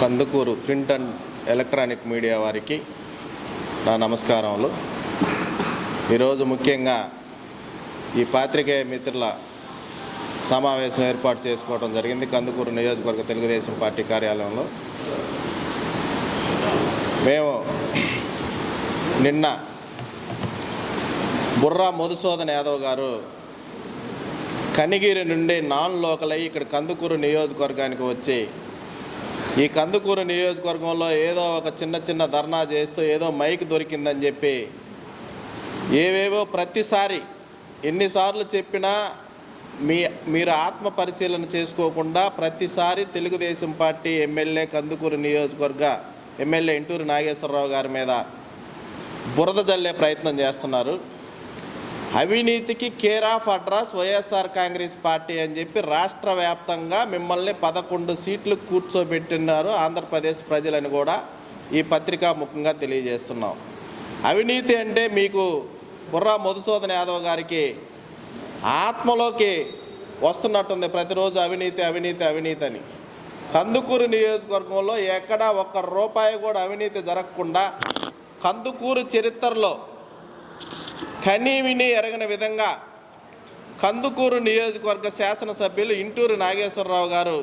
Kandukur print and electronic media వారికి నా నమస్కారములు. ఈరోజు ముఖ్యంగా ఈ పాత్రికేయ మిత్రుల సమావేశం ఏర్పాటు చేసుకోవడం జరిగింది. కందుకూరు నియోజకవర్గ తెలుగుదేశం పార్టీ కార్యాలయంలో. మేము నిన్న బుర్రా మధుసూదన్ యాదవ్ గారు కనిగిరి నుండి నాన్ లోకల్ అయ్యి ఇక్కడ కందుకూరు నియోజకవర్గానికి వచ్చి ఈ కందుకూరు నియోజకవర్గంలో ఏదో ఒక చిన్న చిన్న ధర్నా చేస్తూ ఏదో మైక్ దొరికిందని చెప్పి ఏవేవో ప్రతిసారి ఎన్నిసార్లు చెప్పినా మీ మీరు ఆత్మ పరిశీలన చేసుకోకుండా ప్రతిసారి తెలుగుదేశం పార్టీ ఎమ్మెల్యే కందుకూరు నియోజకవర్గ ఎమ్మెల్యే ఇంటూరు నాగేశ్వరరావు గారి మీద బురద జల్లే ప్రయత్నం చేస్తున్నారు. అవినీతికి care of address YSR Congress party అని చెప్పి రాష్ట్ర వ్యాప్తంగా మిమ్మల్ని పదకొండు సీట్లు కూర్చోబెట్టినారు ఆంధ్రప్రదేశ్ ప్రజలని కూడా ఈ పత్రికా ముఖంగా తెలియజేస్తున్నాం. అవినీతి అంటే మీకు బుర్రా మధుసూదన్ యాదవ్ గారికి ఆత్మలోకి వస్తున్నట్టుంది ప్రతిరోజు అవినీతి అవినీతి అవినీతి అని. కందుకూరు నియోజకవర్గంలో ఎక్కడా ఒక్క రూపాయి కూడా అవినీతి జరగకుండా కందుకూరు చరిత్రలో కనీ విని ఎరగని విధంగా కందుకూరు నియోజకవర్గ శాసనసభ్యులు ఇంటూరు నాగేశ్వరరావు గారు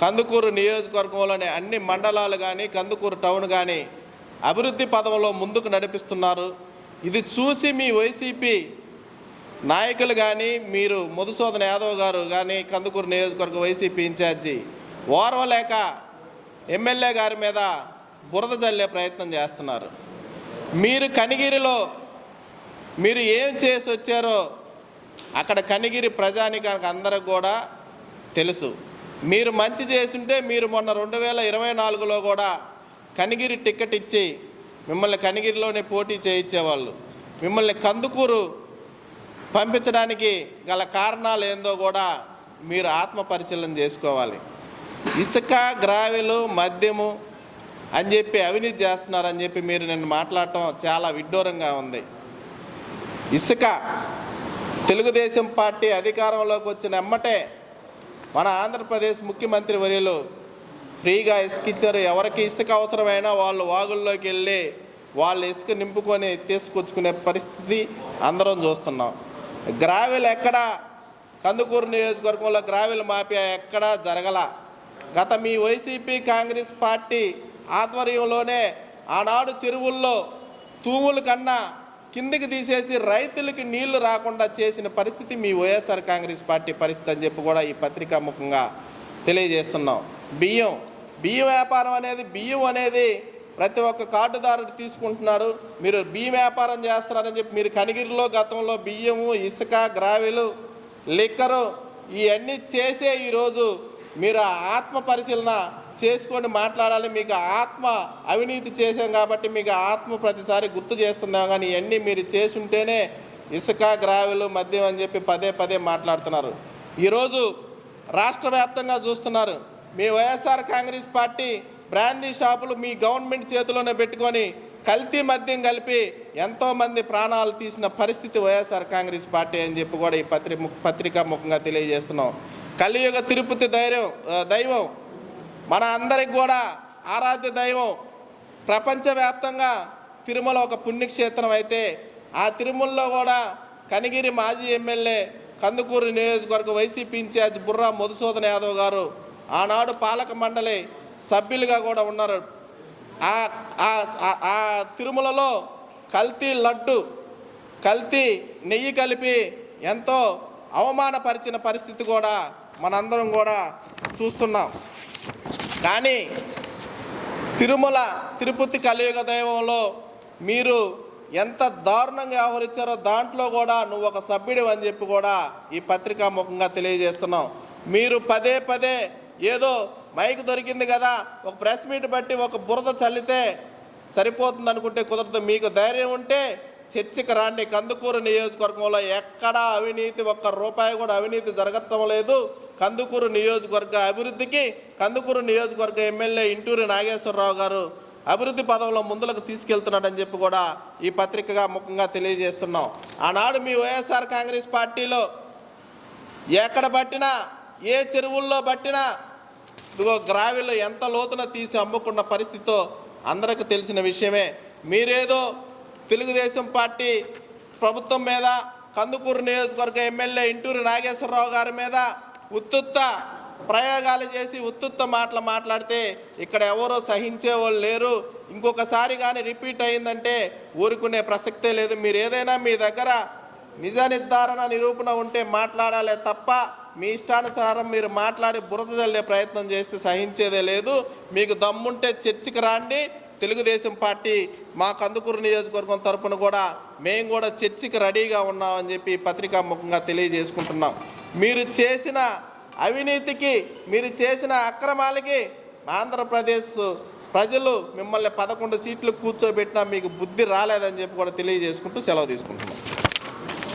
కందుకూరు నియోజకవర్గంలోని అన్ని మండలాలు కానీ కందుకూరు టౌన్ కానీ అభివృద్ధి పదంలో ముందుకు నడిపిస్తున్నారు. ఇది చూసి మీ వైసీపీ నాయకులు కానీ మీరు మధుసూదన యాదవ్ గారు కానీ కందుకూరు నియోజకవర్గ వైసీపీ ఇన్ఛార్జి ఓర్వలేక ఎమ్మెల్యే గారి మీద బురద జల్లే ప్రయత్నం చేస్తున్నారు. మీరు కనిగిరిలో మీరు ఏం చేసి వచ్చారో అక్కడ కనిగిరి ప్రజానికానికి అందరికి కూడా తెలుసు. మీరు మంచి చేస్తుంటే మీరు మొన్న రెండు వేల ఇరవై నాలుగులో కూడా కనిగిరి టికెట్ ఇచ్చి మిమ్మల్ని కనిగిరిలోనే పోటీ చేయించేవాళ్ళు. మిమ్మల్ని కందుకూరు పంపించడానికి గల కారణాలు ఏందో కూడా మీరు ఆత్మ పరిశీలన చేసుకోవాలి. ఇసుక గ్రావెలు మద్యము అని చెప్పి అవినీతి చేస్తున్నారని చెప్పి మీరు నేను మాట్లాడటం చాలా విడ్డూరంగా ఉంది. ఇసుక. తెలుగుదేశం పార్టీ అధికారంలోకి వచ్చిన ఎమ్మటే మన ఆంధ్రప్రదేశ్ ముఖ్యమంత్రి వర్యులు ఫ్రీగా ఇసుక ఇచ్చారు. ఎవరికి ఇసుక అవసరమైనా వాళ్ళు వాగుల్లోకి వెళ్ళి వాళ్ళు ఇసుక నింపుకొని తీసుకొచ్చుకునే పరిస్థితి అందరం చూస్తున్నాం. గ్రావెల్ ఎక్కడ? కందుకూరు నియోజకవర్గంలో గ్రావెల్ మాఫియా ఎక్కడా జరగల? గత మీ వైసీపీ కాంగ్రెస్ పార్టీ ఆధ్వర్యంలోనే ఆనాడు చెరువుల్లో తూములు కన్నా కిందికి తీసేసి రైతులకి నీళ్ళు రాకుండా చేసిన పరిస్థితి మీ వైఎస్ఆర్ కాంగ్రెస్ పార్టీ పరిస్థితి అని చెప్పి కూడా ఈ పత్రికా ముఖంగా తెలియజేస్తున్నాం. బియ్యం బియ్యం వ్యాపారం అనేది బియ్యం అనేది ప్రతి ఒక్క కార్డుదారుడు తీసుకుంటున్నాడు. మీరు బియ్యం వ్యాపారం చేస్తున్నారని చెప్పి మీరు కనిగిరిలో గతంలో బియ్యము ఇసుక గ్రావెలు లిక్కరు ఇవన్నీ చేసే ఈరోజు మీరు ఆ ఆత్మ పరిశీలన చేసుకొని మాట్లాడాలి మీకు ఆత్మ అవినీతి చేశాం కాబట్టి మీకు ఆత్మ ప్రతిసారి గుర్తు చేస్తున్నాం. కానీ ఇవన్నీ మీరు చేసుంటేనే ఇసుక గ్రావెలు మద్యం అని చెప్పి పదే పదే మాట్లాడుతున్నారు. ఈరోజు రాష్ట్ర వ్యాప్తంగా చూస్తున్నారు. మీ వైఎస్ఆర్ కాంగ్రెస్ పార్టీ బ్రాందీ షాపులు మీ గవర్నమెంట్ చేతిలోనే పెట్టుకొని కల్తీ మద్యం కలిపి ఎంతోమంది ప్రాణాలు తీసిన పరిస్థితి వైఎస్ఆర్ కాంగ్రెస్ పార్టీ అని చెప్పి కూడా ఈ పత్రి పత్రికా ముఖంగా తెలియజేస్తున్నాం. కలియుగ తిరుపతి ధైర్యం దైవం మన అందరికి కూడా ఆరాధ్య దైవం ప్రపంచవ్యాప్తంగా తిరుమల ఒక పుణ్యక్షేత్రం అయితే ఆ తిరుమలలో కూడా కనిగిరి మాజీ ఎమ్మెల్యే కందుకూరు నియోజకవర్గ వైసీపీ ఇన్ఛార్జ్ బుర్రా మధుసూదన్ యాదవ్ గారు ఆనాడు పాలక మండలి సభ్యులుగా కూడా ఉన్నారు. ఆ ఆ- ఆ తిరుమలలో కల్తీ లడ్డు కల్తీ నెయ్యి కలిపి ఎంతో అవమానపరిచిన పరిస్థితి కూడా మనందరం కూడా చూస్తున్నాం. కానీ తిరుమల తిరుపతి కలియుగ దైవంలో మీరు ఎంత దారుణంగా వ్యవహరించారో దాంట్లో కూడా నువ్వు ఒక సభ్యుడు అని చెప్పి కూడా ఈ పత్రికా ముఖంగా తెలియజేస్తున్నాం మీరు పదే పదే ఏదో మైక్ దొరికింది కదా ఒక ప్రెస్ మీట్ బట్టి ఒక బురద చల్లితే సరిపోతుంది అనుకుంటే కుదరదు. మీకు ధైర్యం ఉంటే చర్చకి రాండి. కందుకూరు నియోజకవర్గంలో ఎక్కడా అవినీతి ఒక్క రూపాయి కూడా అవినీతి జరగటం లేదు. కందుకూరు నియోజకవర్గ అభివృద్ధికి కందుకూరు నియోజకవర్గ ఎమ్మెల్యే ఇంటూరి నాగేశ్వరరావు గారు అభివృద్ధి పదంలో ముందులకు తీసుకెళ్తున్నాడని చెప్పి కూడా ఈ పత్రికగా ముఖంగా తెలియజేస్తున్నాం. ఆనాడు మీ వైఎస్ఆర్ కాంగ్రెస్ పార్టీలో ఎక్కడ పట్టినా ఏ చెరువుల్లో పట్టినా ఇదిగో గ్రావిలో ఎంత లోతున తీసి అమ్ముకున్న పరిస్థితితో అందరికి తెలిసిన విషయమే. మీరేదో తెలుగుదేశం పార్టీ ప్రభుత్వం మీద కందుకూరు నియోజకవర్గ ఎమ్మెల్యే ఇంటూరి నాగేశ్వరరావు గారి మీద ఉత్తుత్త ప్రయోగాలు చేసి ఉత్తుత్త మాటలు మాట్లాడితే ఇక్కడ ఎవరో సహించే వాళ్ళు లేరు. ఇంకొకసారి కానీ రిపీట్ అయిందంటే ఊరుకునే ప్రసక్తే లేదు. మీరు ఏదైనా మీ దగ్గర నిజ నిర్ధారణ నిరూపణ ఉంటే మాట్లాడాలే తప్ప మీ ఇష్టానుసారం మీరు మాట్లాడి బురద చల్లే ప్రయత్నం చేస్తే సహించేదే లేదు. మీకు దమ్ముంటే చర్చికి రాండి. తెలుగుదేశం పార్టీ మా కందుకూరు నియోజకవర్గం తరఫున కూడా మేము కూడా చర్చికి రెడీగా ఉన్నామని చెప్పి పత్రికాముఖంగా తెలియజేసుకుంటున్నాం. మీరు చేసిన అవినీతికి మీరు చేసిన అక్రమాలకి ఆంధ్రప్రదేశ్ ప్రజలు మిమ్మల్ని పదకొండు సీట్లు కూర్చోబెట్టినా మీకు బుద్ధి రాలేదని చెప్పి కూడా తెలియజేసుకుంటూ సెలవు తీసుకుంటున్నాం.